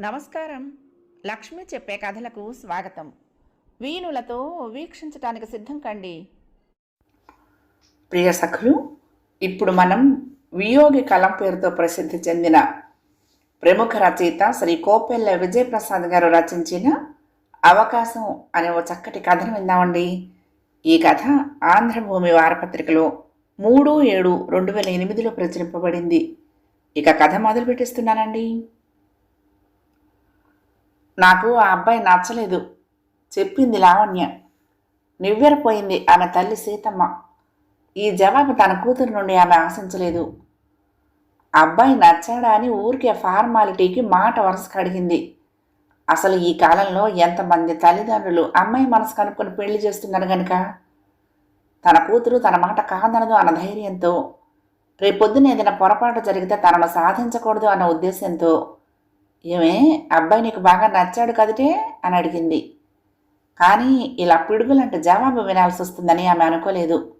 నమస్కారం. లక్ష్మి చెప్పే కథలకు స్వాగతం. వీణులతో వీక్షించటానికి సిద్ధం కండి. ప్రియ సఖులు ఇప్పుడు మనం వియోగి కలం పేరుతో ప్రసిద్ధి చెందిన ప్రముఖ రచయిత శ్రీ కోపెల్ల విజయప్రసాద్ గారు రచించిన అవకాశం అనే ఓ చక్కటి కథను విందామండి. ఈ కథ ఆంధ్రభూమి వారపత్రికలో మూడు ఏడు రెండు వేల ఎనిమిదిలో ప్రచురింపబడింది. ఇక కథ మొదలు పెట్టిస్తున్నానండి నాకు ఆ అబ్బాయి నచ్చలేదు. చెప్పింది లావణ్య. నివ్వెరపోయింది ఆమె తల్లి సీతమ్మ. ఈ జవాబు తన కూతురు నుండి ఆమె ఆశించలేదు. అబ్బాయి నచ్చాడా అని ఊరికే ఫార్మాలిటీకి మాట వరుసకు అడిగింది అసలు ఈ కాలంలో ఎంతమంది తల్లిదండ్రులు అమ్మాయి మనసు కనుక్కొని పెళ్ళి చేస్తున్నారు గనుక? తన కూతురు తన మాట కాదనదు అన్న ధైర్యంతో రేపొద్దున ఏదైనా పొరపాటు జరిగితే తనను సాధించకూడదు అన్న ఉద్దేశంతో ఏమే అబ్బాయి నీకు బాగా నచ్చాడు కదటే అని అడిగింది. కానీ ఇలా పిడుగులంటే జవాబు వినాల్సి వస్తుందని ఆమె అనుకోలేదు.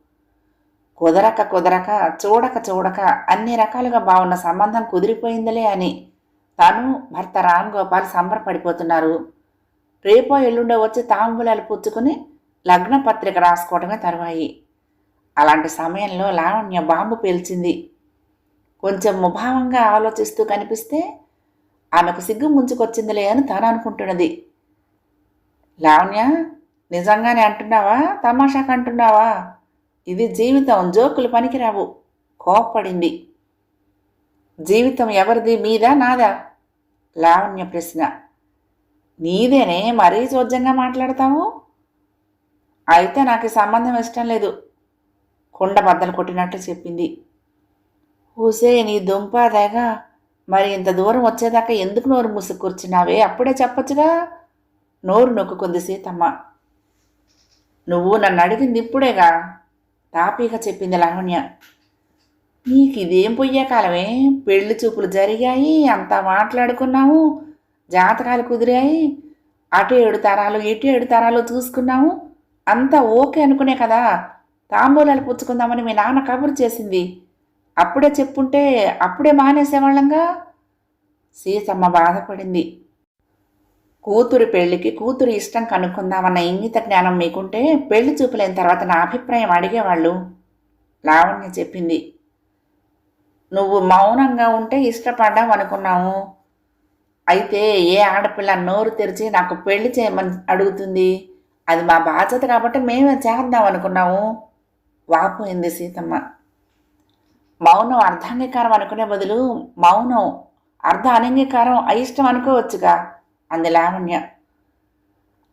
కుదరక కుదరక చూడక చూడక అన్ని రకాలుగా బాగున్న సంబంధం కుదిరిపోయిందిలే అని. తను భర్త రామ్ గోపాల్ సంబరపడిపోతున్నారు. రేపో ఎల్లుండో వచ్చి తాంబూలాలు పుచ్చుకుని లగ్న పత్రిక రాసుకోవడమే తరువాయి. అలాంటి సమయంలో లావణ్య బాంబు పేల్చింది. కొంచెం ముభావంగా ఆలోచిస్తూ కనిపిస్తే ఆమెకు సిగ్గు ముంచుకొచ్చిందిలే అని తాను అనుకుంటున్నది. లావణ్య నిజంగానే అంటున్నావా? తమాషాకు అంటున్నావా? ఇది జీవితం జోకులు పనికిరావు. కోప్పడింది. జీవితం ఎవరిది? మీదా? నాదా? లావణ్య ప్రశ్న. నీదేనే? మరీ చోద్యంగా మాట్లాడతావు? అయితే నాకు సంబంధం ఇష్టం లేదు. కుండ బద్దలు కొట్టినట్లు చెప్పింది. ఊసే నీ దుంపాదేగా మరి ఇంత దూరం వచ్చేదాకా ఎందుకు నోరు మూసి కూర్చున్నావే? అప్పుడే చెప్పొచ్చుగా. నోరు నొక్కుంది సీతమ్మ. నువ్వు నన్ను అడిగింది ఇప్పుడేగా. తాపీగా చెప్పింది లావణ్య. నీకు ఇదేం పొయ్యే కాలమే? పెళ్ళి చూపులు జరిగాయి అంతా మాట్లాడుకున్నాము జాతకాలు కుదిరాయి అటు ఏడు తరాలు ఇటు ఏడు తరాలు చూసుకున్నాము. అంతా ఓకే అనుకునే కదా. తాంబూలాలు పుచ్చుకుందామని మీ నాన్న కబురు చేసింది. అప్పుడే చెప్పుంటే అప్పుడే మానేసేవాళ్ళంగా? సీతమ్మ బాధపడింది. కూతురు పెళ్ళికి కూతురు ఇష్టం కనుక్కుందామన్న ఇంగిత జ్ఞానం మీకుంటే పెళ్ళి చూపులైన తర్వాత నా అభిప్రాయం అడిగేవాళ్ళు. లావణ్య చెప్పింది. నువ్వు మౌనంగా ఉంటే ఇష్టపడ్డావు అనుకున్నాము అయితే ఏ ఆడపిల్ల నోరు తెరిచి నాకు పెళ్ళి చేయమని అడుగుతుంది? అది మా బాధ్యత కాబట్టి మేమే చేద్దాం అనుకున్నాము వాపోయింది సీతమ్మ. మౌనం అర్ధాంగీకారం అనుకునే బదులు మౌనం అర్ధ అనంగీకారం అయిష్టం అనుకోవచ్చుగా అంది లావణ్య.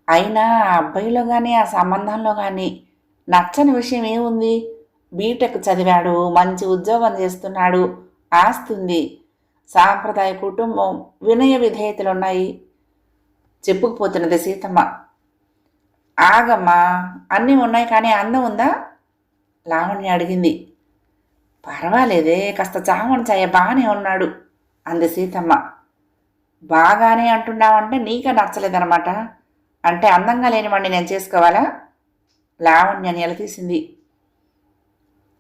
అయినా ఆ అబ్బాయిలో కానీ ఆ సంబంధంలో కానీ నచ్చని విషయం ఏముంది? బీటెక్ చదివాడు మంచి ఉద్యోగం చేస్తున్నాడు ఆస్తుంది. సాంప్రదాయ కుటుంబం వినయ విధేయతలు ఉన్నాయి చెప్పుకుపోతున్నది సీతమ్మ. ఆగమ్మా అన్నీ ఉన్నాయి కానీ అందం ఉందా? లావణ్య అడిగింది. పర్వాలేదే కాస్త చామని చాయ బాగానే ఉన్నాడు అంది సీతమ్మ. బాగానే అంటున్నావంటే నీకే నచ్చలేదనమాట అంటే అందంగా లేనివాడిని నేను చేసుకోవాలా? లావణ్య నిలదీసింది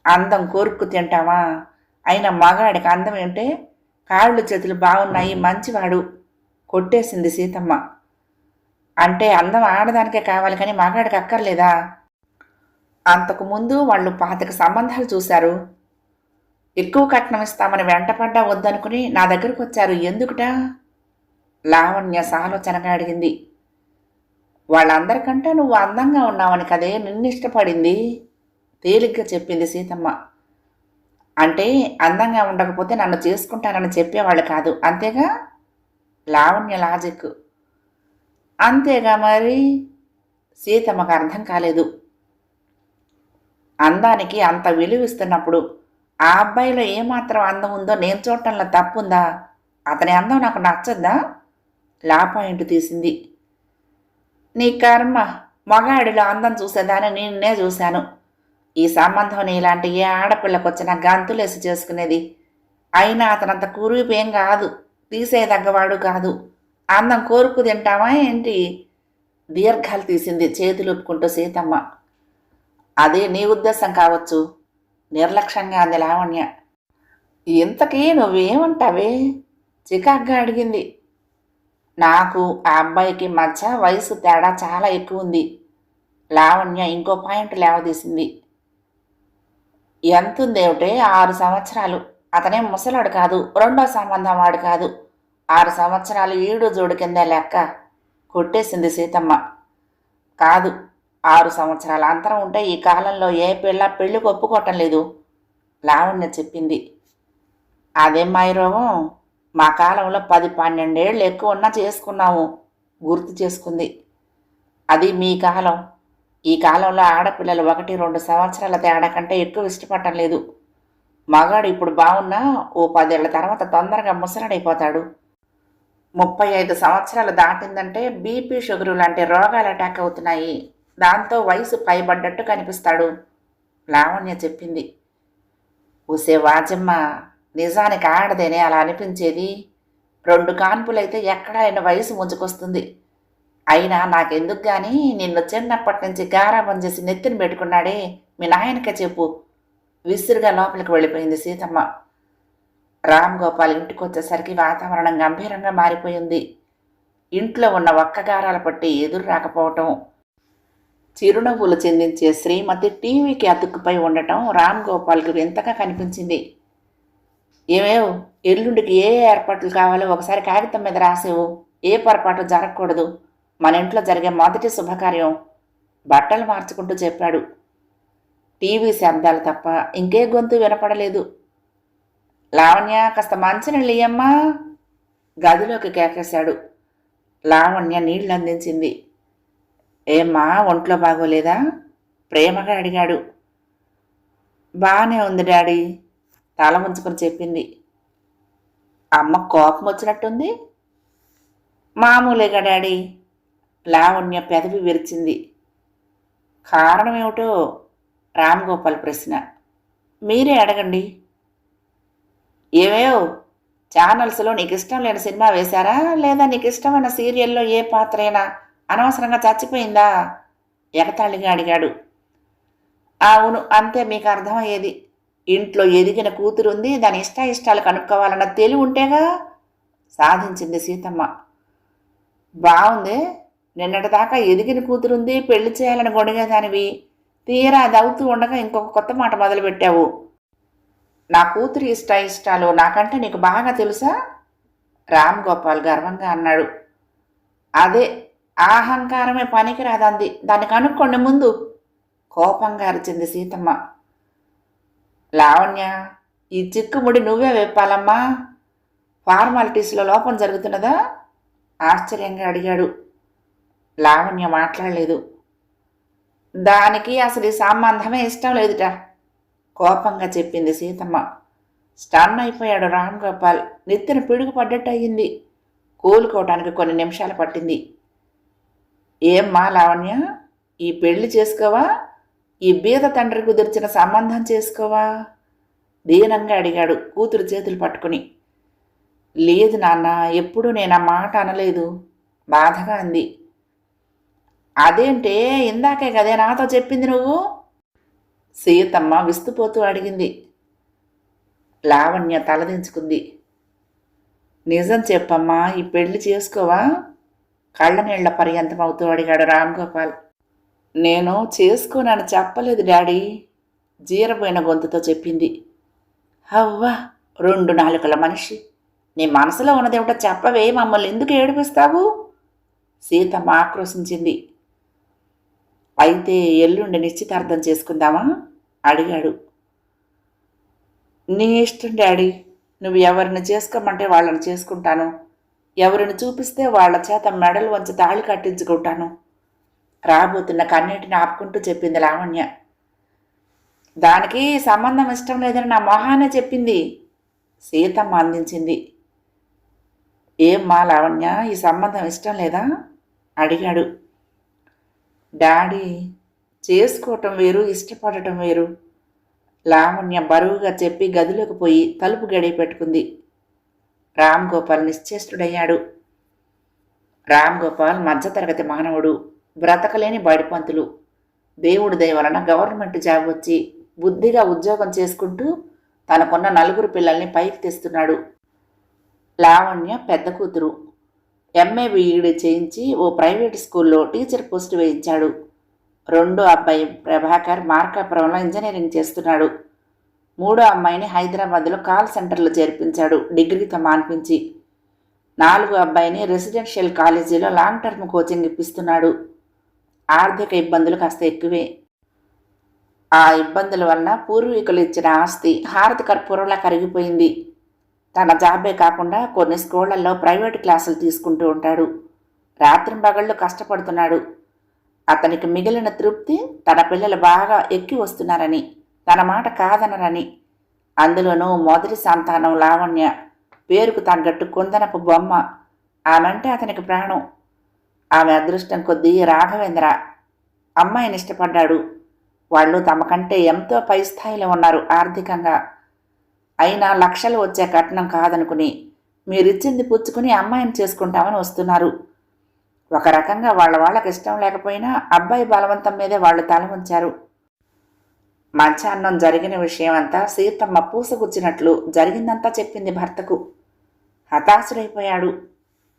అందం కోరుకు తింటావా అయిన మగాడికి అందం ఏంటే కాళ్ళు చేతులు బాగున్నాయి మంచివాడు కొట్టేసింది సీతమ్మ. అంటే అందం ఆడదానికే కావాలి కానీ మగాడికి అక్కర్లేదా? అంతకు ముందు వాళ్ళు పాతిక సంబంధాలు చూశారు. ఎక్కువ కట్నం ఇస్తామని వెంటపడ్డా వద్దనుకుని నా దగ్గరకు వచ్చారు. ఎందుకుటా? లావణ్య సాలోచనగా అడిగింది. వాళ్ళందరికంటే నువ్వు అందంగా ఉన్నావని కదే నిన్ను ఇష్టపడింది తేలిగ్గా చెప్పింది సీతమ్మ. అంటే అందంగా ఉండకపోతే నన్ను చేసుకుంటానని చెప్పేవాళ్ళు కాదు. అంతేగా? లావణ్య లాజిక్. అంతేగా మరి? సీతమ్మకు అర్థం కాలేదు. అందానికి అంత విలువిస్తున్నప్పుడు ఆ అబ్బాయిలో ఏమాత్రం అందం ఉందో నేను చూడటంలో తప్పుందా? అతని అందం నాకు నచ్చద్దా? లా పాయింట్ తీసింది. నీ కర్మ మగాడిలో అందం చూసేదాన్ని నిన్నే చూశాను. ఈ సంబంధం ఇలాంటి ఏ ఆడపిల్లకు వచ్చిన గంతులేసి చేసుకునేది. అయినా అతనంత కురిపేం కాదు తీసేదగ్గవాడు కాదు. అందం కోరుకు తింటావా ఏంటి? దీర్ఘాలు తీసింది చేతులుపుకుంటూ సీతమ్మ. అదే నీ ఉద్దేశం కావచ్చు. నిర్లక్ష్యంగా అంది లావణ్య. ఇంతకీ నువ్వేమంటావే? చికాగ్గా అడిగింది. నాకు ఆ అబ్బాయికి మధ్య వయసు తేడా చాలా ఎక్కువ ఉంది లావణ్య ఇంకో పాయింట్ లేవదీసింది. ఎంత ఉందేమిటే ఆరు సంవత్సరాలు. అతనే ముసలాడు కాదు రెండో సంబంధం వాడు కాదు. ఆరు సంవత్సరాలు ఈడు జోడు కింద లెక్క కొట్టేసింది సీతమ్మ. కాదు ఆరు సంవత్సరాల అంతరం ఉంటే ఈ కాలంలో ఏ పిల్ల పెళ్ళికి ఒప్పుకోవటం లేదు. లావణ్య చెప్పింది. అదే మాయరోగం మా కాలంలో పది పన్నెండేళ్ళు ఎక్కువ ఉన్నా చేసుకున్నాము గుర్తు చేసుకుంది. అది మీ కాలం. ఈ కాలంలో ఆడపిల్లలు ఒకటి రెండు సంవత్సరాల తేడా కంటే ఎక్కువ ఇష్టపడటం లేదు. మగాడు ఇప్పుడు బాగున్నా ఓ పదేళ్ళ తర్వాత తొందరగా ముసలడైపోతాడు. ముప్పై ఐదు సంవత్సరాలు దాటిందంటే బీపీ షుగరు లాంటి రోగాలు అటాక్ అవుతున్నాయి. దాంతో వయసు పైబడ్డట్టు కనిపిస్తాడు. లావణ్య చెప్పింది. ఊసే వాజమ్మ నిజానికి ఆడదేనే అలా అనిపించేది? రెండు కాన్పులైతే ఎక్కడైనా వయసు ముంచుకొస్తుంది. అయినా నాకెందుకు కానీ నిన్ను చిన్నప్పటి నుంచి గారాబం చేసి నెత్తిని పెట్టుకున్నాడే మీ నాయనకే చెప్పు. విసురుగా లోపలికి వెళ్ళిపోయింది సీతమ్మ. రామ్ గోపాల్ ఇంటికి వచ్చేసరికి వాతావరణం గంభీరంగా మారిపోయింది. ఇంట్లో ఉన్న ఒక్కగారాల పట్టి ఎదురు రాకపోవటం చిరునవ్వులు చెందించే శ్రీమతి టీవీకి అతుక్కుపై ఉండటం రామ్ గోపాల్కి ఎంతగా కనిపించింది? ఏమేవ్? ఎల్లుండికి ఏ ఏర్పాట్లు కావాలో ఒకసారి కాగితం మీద రాసేవు. ఏ పొరపాటు జరగకూడదు. మన ఇంట్లో జరిగే మొదటి శుభకార్యం. బట్టలు మార్చుకుంటూ చెప్పాడు. టీవీ శబ్దాలు తప్ప ఇంకే గొంతు వినపడలేదు. లావణ్య కాస్త మంచినీళ్ళు ఇయ్యమ్మా గదిలోకి కేకేశాడు. లావణ్య నీళ్ళు అందించింది ఏమ్మా ఒంట్లో బాగోలేదా? ప్రేమగా అడిగాడు. బాగానే ఉంది డాడీ తల ముంచుకొని చెప్పింది. అమ్మ కోపం వచ్చినట్టుంది? మామూలేగా డాడీ లావణ్య పెదవి విరిచింది. కారణం ఏమిటో? రామ్ గోపాల్ ప్రశ్న. మీరే అడగండి. ఏమేవ్? ఛానల్స్లో నీకు ఇష్టం లేని సినిమా వేశారా? లేదా నీకు ఇష్టమైన సీరియల్లో ఏ పాత్ర అయినా? అనవసరంగా చచ్చిపోయిందా? ఎగతాళిగా అడిగాడు. అవును అంతే మీకు అర్థమయ్యేది. ఇంట్లో ఎదిగిన కూతురుంది దాని ఇష్ట ఇష్టాలు కనుక్కోవాలన్న తెలివి ఉంటేగా సాధించింది సీతమ్మ. బాగుంది నిన్నటిదాకా ఎదిగిన కూతురుంది పెళ్ళి చేయాలని గొడిగేదానివి తీరా అది అవుతూ ఉండగా ఇంకొక కొత్త మాట మొదలుపెట్టావు. నా కూతురి ఇష్ట ఇష్టాలు నాకంటే నీకు బాగా తెలుసా? రామ్ గోపాల్ గర్వంగా అన్నాడు. అదే అహంకారమే పనికిరాదంది. దాన్ని కనుక్కోండి ముందు. కోపంగా అరిచింది సీతమ్మ. లావణ్య ఈ చిక్కుముడి నువ్వే విప్పాలమ్మా ఫార్మాలిటీస్లో లోపం జరుగుతున్నదా? ఆశ్చర్యంగా అడిగాడు. లావణ్య మాట్లాడలేదు. దానికి అసలు ఈ సంబంధమే ఇష్టం లేదుట కోపంగా చెప్పింది సీతమ్మ. స్టన్ అయిపోయాడు రామ్ గోపాల్. నెత్తిన పిడుగు పడ్డట్టు అయ్యింది. కోలుకోవటానికి కొన్ని నిమిషాలు పట్టింది. ఏమ్మా లావణ్య ఈ పెళ్ళి చేసుకోవా? ఈ బీద తండ్రి కుదిర్చిన సంబంధం చేసుకోవా? దీనంగా అడిగాడు కూతురు చేతులు పట్టుకుని. లేదు నాన్న ఎప్పుడూ నేను ఆ మాట అనలేదు. బాధగా అంది. అదేంటే ఇందాకే కదే నాతో చెప్పింది నువ్వు? సీతమ్మ విస్తుపోతూ అడిగింది. లావణ్య తలదించుకుంది. నిజం చెప్పమ్మా ఈ పెళ్ళి చేసుకోవా? కళ్ళ నీళ్ళ పర్యంతమవుతూ అడిగాడు రామ్ గోపాల్ నేను చేసుకోనని చెప్పలేదు డాడీ జీరపోయిన గొంతుతో చెప్పింది. అవ్వా రెండు నాలుకల మనిషి. నీ మనసులో ఉన్నదేమిటో చెప్పవే మమ్మల్ని ఎందుకు ఏడిపిస్తావు? సీతమ్మ ఆక్రోశించింది. అయితే ఎల్లుండి నిశ్చితార్థం చేసుకుందామా? అడిగాడు. నీ ఇష్టం డాడీ నువ్వు ఎవరిని చేసుకోమంటే వాళ్ళని చేసుకుంటాను. ఎవరిని చూపిస్తే వాళ్ళ చేత మెడలు వంచి తాళి కట్టించుకుంటాను. రాబోతున్న కన్నీటిని ఆపుకుంటూ చెప్పింది లావణ్య. దానికి సంబంధం ఇష్టం లేదని నా మొహానే చెప్పింది. సీతమ్మ అందించింది ఏమ్మా లావణ్య ఈ సంబంధం ఇష్టం లేదా? అడిగాడు. డాడీ చేసుకోవటం వేరు ఇష్టపడటం వేరు. లావణ్య బరువుగా చెప్పి గదిలోకి పోయి తలుపు గడియ పెట్టుకుంది. రామ్ గోపాల్ నిశ్చేష్టుడయ్యాడు. రామ్ గోపాల్ మధ్యతరగతి మానవుడు బ్రతకలేని బడిపంతులు. దేవుడి దయవలన గవర్నమెంట్ జాబ్ వచ్చి బుద్ధిగా ఉద్యోగం చేసుకుంటూ తనకున్న నలుగురు పిల్లల్ని పైకి తెస్తున్నాడు. లావణ్య పెద్ద కూతురు. ఎంఏ బీఈడి చేయించి ఓ ప్రైవేట్ స్కూల్లో టీచర్ పోస్ట్ వేయించాడు. రెండో అబ్బాయి ప్రభాకర్ మార్కాపురంలో ఇంజనీరింగ్ చేస్తున్నాడు. మూడో అమ్మాయిని హైదరాబాద్లో కాల్ సెంటర్లో చేర్పించాడు. డిగ్రీతో మాన్పించి నాలుగు అబ్బాయిని రెసిడెన్షియల్ కాలేజీలో లాంగ్ టర్మ్ కోచింగ్ ఇప్పిస్తున్నాడు. ఆర్థిక ఇబ్బందులు కాస్త ఎక్కువే. ఆ ఇబ్బందుల వలన పూర్వీకులు ఇచ్చిన ఆస్తి హారతి కర్పూరంలా కరిగిపోయింది. తన జాబే కాకుండా కొన్ని స్కూళ్ళలో ప్రైవేట్ క్లాసులు తీసుకుంటూ ఉంటాడు. రాత్రింబగళ్ళు కష్టపడుతున్నాడు. అతనికి మిగిలిన తృప్తి తన పిల్లలు బాగా ఎక్కి వస్తున్నారని. తన మాట కాదనరని. అందులోనూ మొదటి సంతానం లావణ్య పేరుకు తగ్గట్టు కుందనపు బొమ్మ. ఆమెంటే అతనికి ప్రాణం. ఆమె అదృష్టం కొద్దీ రాఘవేంద్ర అమ్మాయిని ఇష్టపడ్డాడు. వాళ్ళు తమకంటే ఎంతో పై స్థాయిలో ఉన్నారు ఆర్థికంగా. అయినా లక్షలు వచ్చే కట్నం కాదనుకుని మీరిచ్చింది పుచ్చుకుని అమ్మాయిని చేసుకుంటామని వస్తున్నారు. ఒక రకంగా వాళ్ళ వాళ్ళకి ఇష్టం లేకపోయినా అబ్బాయి బలవంతం మీదే వాళ్ళు తల ఉంచారు మధ్యాహ్నం జరిగిన విషయం అంతా సీతమ్మ పూసగుచ్చినట్లు జరిగిందంతా చెప్పింది భర్తకు. హతాశుడైపోయాడు.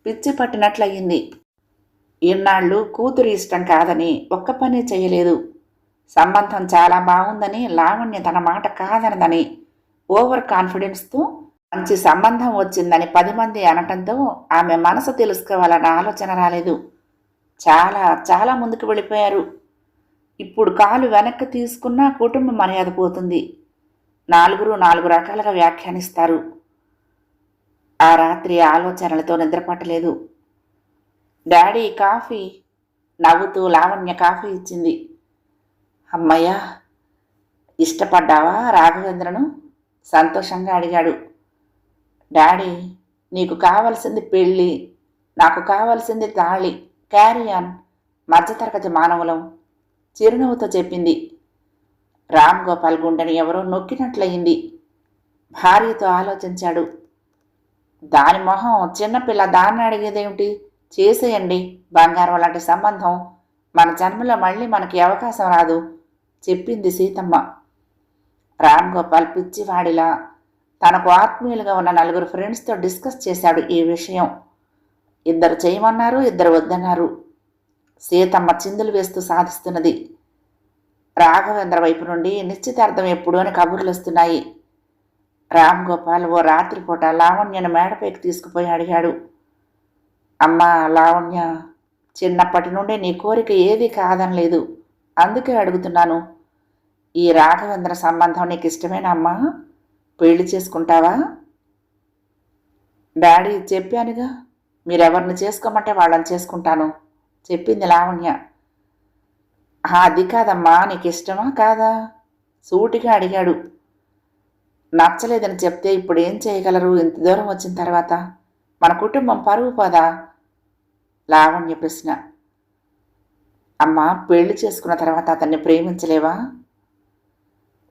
పిచ్చి పట్టినట్లయింది ఇన్నాళ్ళు కూతురు ఇష్టం కాదని ఒక్క పని చేయలేదు సంబంధం చాలా బాగుందని లావణ్య తన మాట కాదనదని ఓవర్ కాన్ఫిడెన్స్తో మంచి సంబంధం వచ్చిందని పది మంది అనటంతో ఆమె మనసు తెలుసుకోవాలన్న ఆలోచన రాలేదు. చాలా చాలా ముందుకు వెళ్ళిపోయారు. ఇప్పుడు కాలు వెనక్కి తీసుకున్నా కుటుంబ మర్యాద పోతుంది. నాలుగురు నాలుగు రకాలుగా వ్యాఖ్యానిస్తారు. ఆ రాత్రి ఆలోచనలతో నిద్రపట్టలేదు. డాడీ కాఫీ నవ్వుతూ లావణ్య కాఫీ ఇచ్చింది. అమ్మయ్యా ఇష్టపడ్డావా రాఘవేంద్రను? సంతోషంగా అడిగాడు. డాడీ నీకు కావలసింది పెళ్ళి నాకు కావలసింది తాళి క్యారియాన్ మధ్యతరగతి మానవులం. చిరునవ్వుతో చెప్పింది. రామ్ గోపాల్ గుండెని ఎవరో నొక్కినట్లయింది. భార్యతో ఆలోచించాడు. దాని మొహం చిన్నపిల్ల దాన్ని అడిగేదేమిటి? చేసేయండి. బంగారం లాంటి సంబంధం. మన జన్మలో మళ్ళీ మనకి అవకాశం రాదు చెప్పింది సీతమ్మ. రామ్ గోపాల్ పిచ్చివాడిలా తనకు ఆత్మీయులుగా ఉన్న నలుగురు ఫ్రెండ్స్తో డిస్కస్ చేశాడు ఈ విషయం. ఇద్దరు చేయమన్నారు ఇద్దరు వద్దన్నారు. సీతమ్మ చిందులు వేస్తూ సాధిస్తున్నది. రాఘవేంద్ర వైపు నుండి నిశ్చితార్థం ఎప్పుడు అని కబుర్లు వస్తున్నాయి. రామ్ గోపాల్ ఓ రాత్రిపూట లావణ్యను మేడపైకి తీసుకుపోయి అడిగాడు. అమ్మా లావణ్య చిన్నప్పటి నుండి నీ కోరిక ఏది కాదనలేదు. అందుకే అడుగుతున్నాను. ఈ రాఘవేంద్ర సంబంధం నీకు ఇష్టమేనా అమ్మా? పెళ్ళి చేసుకుంటావా? డాడీ చెప్పానుగా మీరెవరిని చేసుకోమంటే వాళ్ళని చేసుకుంటాను. చెప్పింది లావణ్య. అది కాదమ్మా నీకు ఇష్టమా కాదా? సూటిగా అడిగాడు. నచ్చలేదని చెప్తే ఇప్పుడు ఏం చేయగలరు? ఇంత దూరం వచ్చిన తర్వాత. మన కుటుంబం పరువు పోదా? లావణ్య ప్రశ్న. అమ్మా పెళ్ళి చేసుకున్న తర్వాత అతన్ని ప్రేమించలేవా?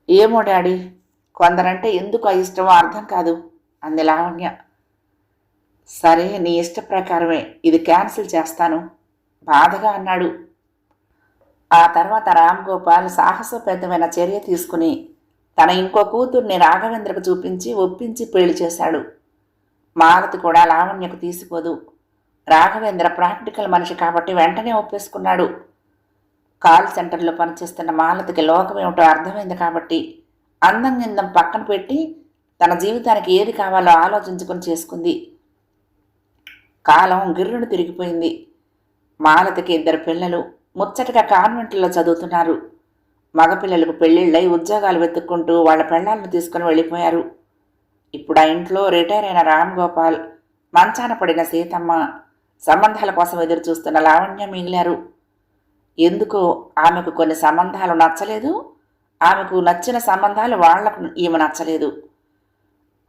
ఏమో డాడీ కొందరంటే ఎందుకు ఆ ఇష్టమో అర్థం కాదు అంది లావణ్య. సరే నీ ఇష్ట ప్రకారమే ఇది క్యాన్సిల్ చేస్తాను. బాధగా అన్నాడు. ఆ తర్వాత రామ్ గోపాల్ సాహసోపేతమైన చర్య తీసుకుని తన ఇంకో కూతుర్ని రాఘవేంద్రకు చూపించి ఒప్పించి పెళ్ళి చేశాడు. మాలతి కూడా లావణ్యకు తీసిపోదు. రాఘవేంద్ర ప్రాక్టికల్ మనిషి కాబట్టి వెంటనే ఒప్పేసుకున్నాడు. కాల్ సెంటర్లో పనిచేస్తున్న మాలతికి లోకమేమిటో అర్థమైంది కాబట్టి అందం గిందం పక్కన పెట్టి తన జీవితానికి ఏది కావాలో ఆలోచించుకొని చేసుకుంది. కాలం గిర్రును తిరిగిపోయింది. మాలతికి ఇద్దరు పిల్లలు ముచ్చటగా కాన్వెంట్లో చదువుతున్నారు. మగపిల్లలకు పెళ్ళిళ్ళై ఉద్యోగాలు వెతుక్కుంటూ వాళ్ళ పెళ్ళాలను తీసుకుని వెళ్ళిపోయారు. ఇప్పుడు ఆ ఇంట్లో రిటైర్ అయిన రామ్ గోపాల్ మంచాన పడిన సీతమ్మ సంబంధాల కోసం ఎదురు చూస్తున్న లావణ్య మిగిలారు. ఎందుకో ఆమెకు కొన్ని సంబంధాలు నచ్చలేదు. ఆమెకు నచ్చిన సంబంధాలు వాళ్ళకు ఈమె నచ్చలేదు.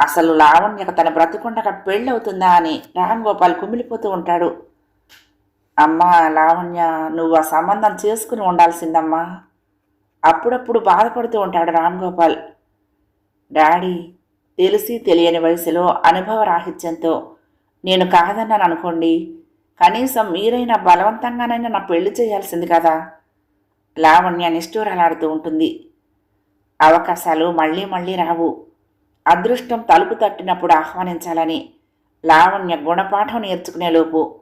అసలు లావణ్యకు తన బ్రతికుండగా పెళ్ళవుతుందా అని రామ్ గోపాల్ కుమిలిపోతూ ఉంటాడు. అమ్మా లావణ్య నువ్వు ఆ సంబంధం చేసుకుని ఉండాల్సిందమ్మా. అప్పుడప్పుడు బాధపడుతూ ఉంటాడు రామ్ గోపాల్ డాడీ తెలిసి తెలియని వయసులో అనుభవ రాహిత్యంతో నేను కాదన్నాను అనుకోండి కనీసం మీరైనా బలవంతంగానైనా నా పెళ్ళి చేయాల్సింది కదా. లావణ్య నిష్ఠూరలాడుతూ ఉంటుంది. అవకాశాలు మళ్ళీ మళ్ళీ రావు. అదృష్టం తలుపు తట్టినప్పుడు ఆహ్వానించాలని లావణ్య గుణపాఠం నేర్చుకునేలోపు